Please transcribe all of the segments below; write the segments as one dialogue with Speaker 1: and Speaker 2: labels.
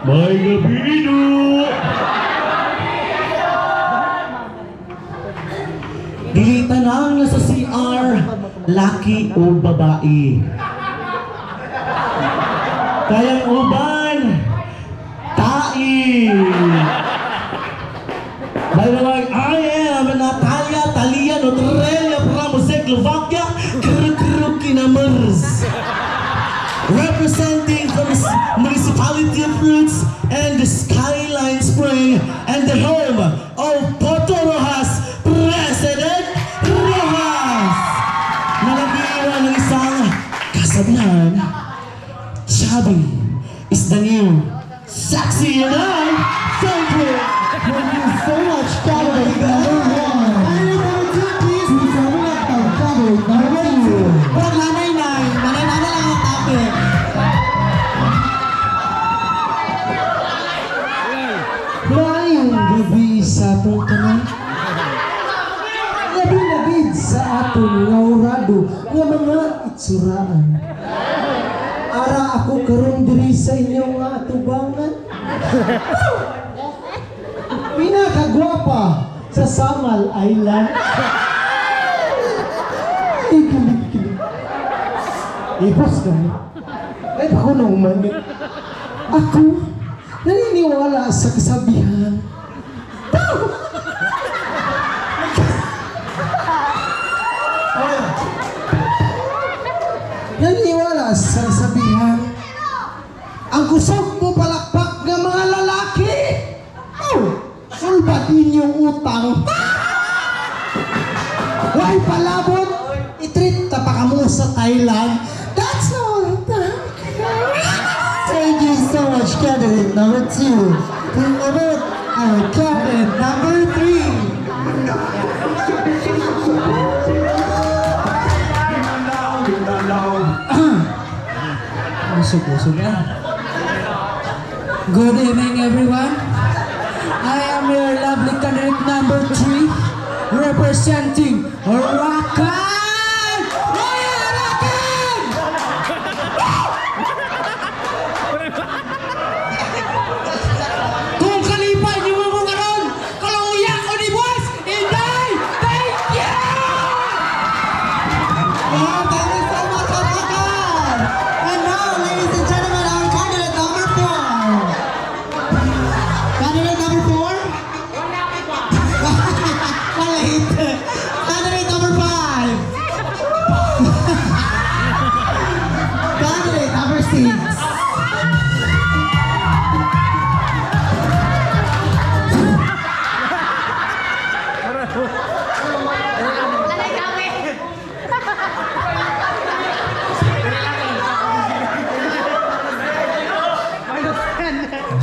Speaker 1: May gabido! Dili tanang nasa CR, laki o babae. Kayang uban, tai. By the nga itsuraan. Ara ako karon diri sa inyong nga atubangan. Pinakagwapa sa Samal Island. Ay, kilig-kilig. Ibos kami. Kahit ako na umanit. Ako, naniniwala sa kasabihan. Naniniwala sa kasabihan. Ang kusog mo palakpak ng mga lalaki. Oh, sulbat ninyong utang. Why palabot? Itreat ta pa kamo sa Thailand. That's all. Thank you so much, candidate number two. Promote our candidate number Usog-usog na.
Speaker 2: Good evening, everyone. I am your lovely candidate number three, representing Rakan!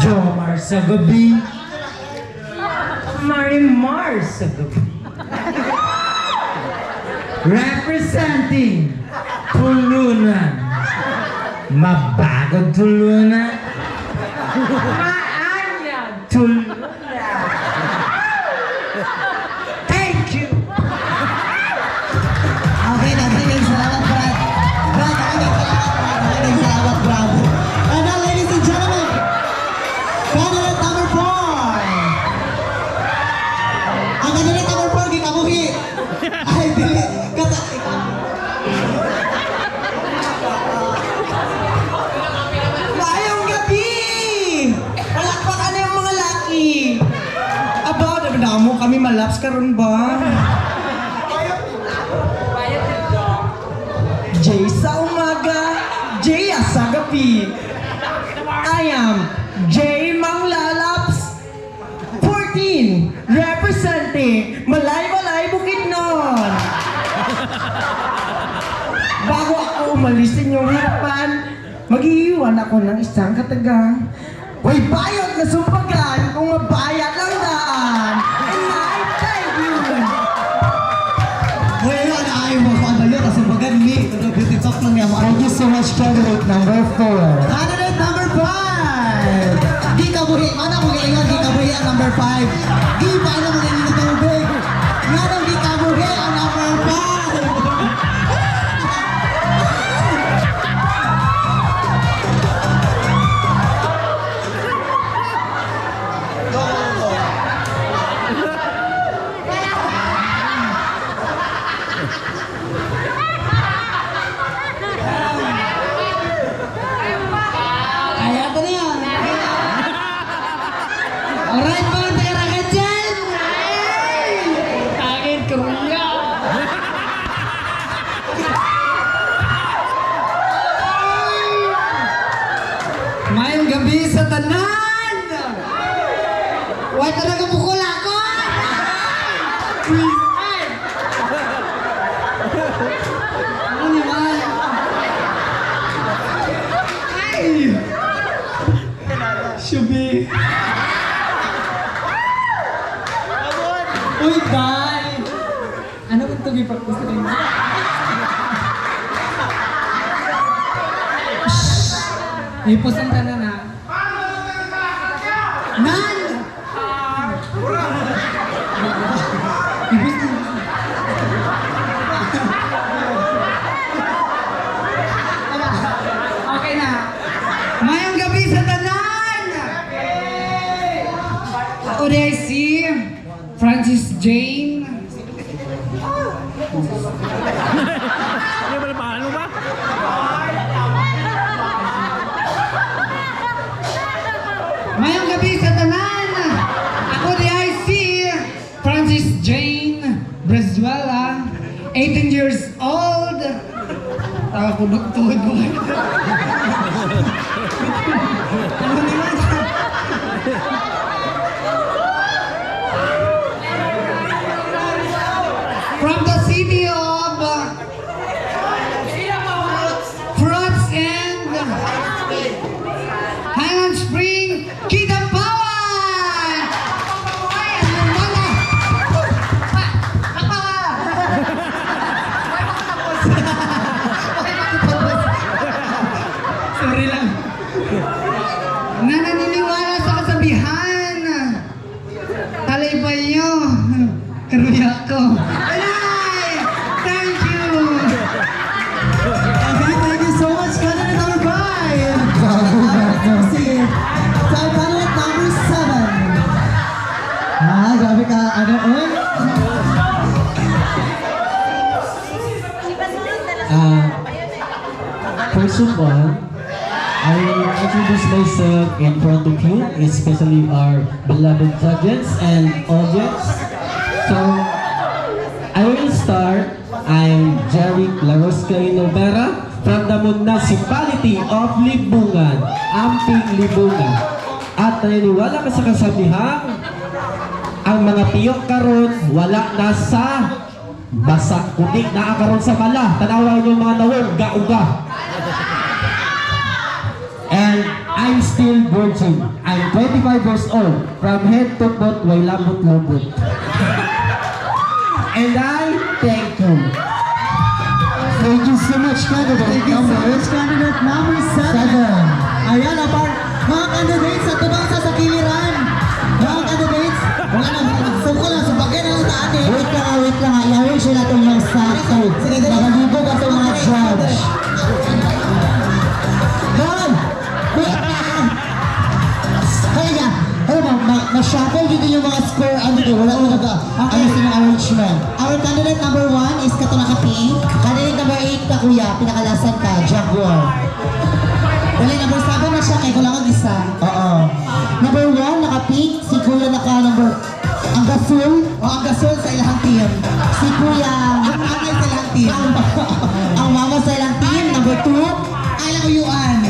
Speaker 2: Jomar sa gabi. Marimar sa gabi. Representing Tulunan. Mabagod Tulunan.
Speaker 3: Malaps karon ba? Jay sa umaga, Jay sa gabi. I am Jay Manglalaps 14, representing Malay-Malay Bukidnon. Bago ako umalis sa inyong harapan, mag-iiwan ako ng isang katagang Way bayot na sumbagan kung mabayad ma'am. Thank you
Speaker 1: so much, candidate number 4.
Speaker 3: Candidate number 5! Di kabuhi. Ano kung iingat, di kabuhi ang number
Speaker 4: 5. Why talaga bukol ako? Ay! Ano naman? Ay! Shubi! Uy, bye! Ano kung ito gipag-gusto rin mo? Shhh! Ipusan ka na na. 18 years old. Ano? From the city of Fruits and Highland Spring, Kitapawan! Karuya ko. Alay! Thank you!
Speaker 5: Okay, thank you so much. Candidate number five. Proceed. So, candidate number seven. Ah, grabe ka. Ano, oy?
Speaker 6: Uh, first of all, I will introduce myself in front of you, especially our beloved judges and audience. So, I will start. I'm Jerry Larosca Inovera from the municipality of Libungan, Amping Libungan. At naniniwala ka sa kasabihang ang mga piyok karon wala na sa basa. Kundi naakaroon sa mala tanawa yung mga nawog gauga. And I'm still virgin. I'm 25 years old. From head to foot way labot lubot and I thank you
Speaker 5: Thank you so much, candidate. Thank you so much, candidate number seven. Ayan, apart, mga candidates na-shuffle dito yung mga square ano dito. Wala talaga ano okay. ano silang arrangement. Our candidate number one is Katunaka Pink. Candidate number eight, Kakuya. Pinakalasan ka, Jaguar. Dali, number seven na siya. Kaya kulang ang isa. Oo. -oh. Number one, naka-pink. Si Kuya naka number... Ang gasol. O, ang gasol sa ilang team. Si Kuya... Ang mama sa ilang team. ang mama sa ilang team. Number two, Alang Uyuan.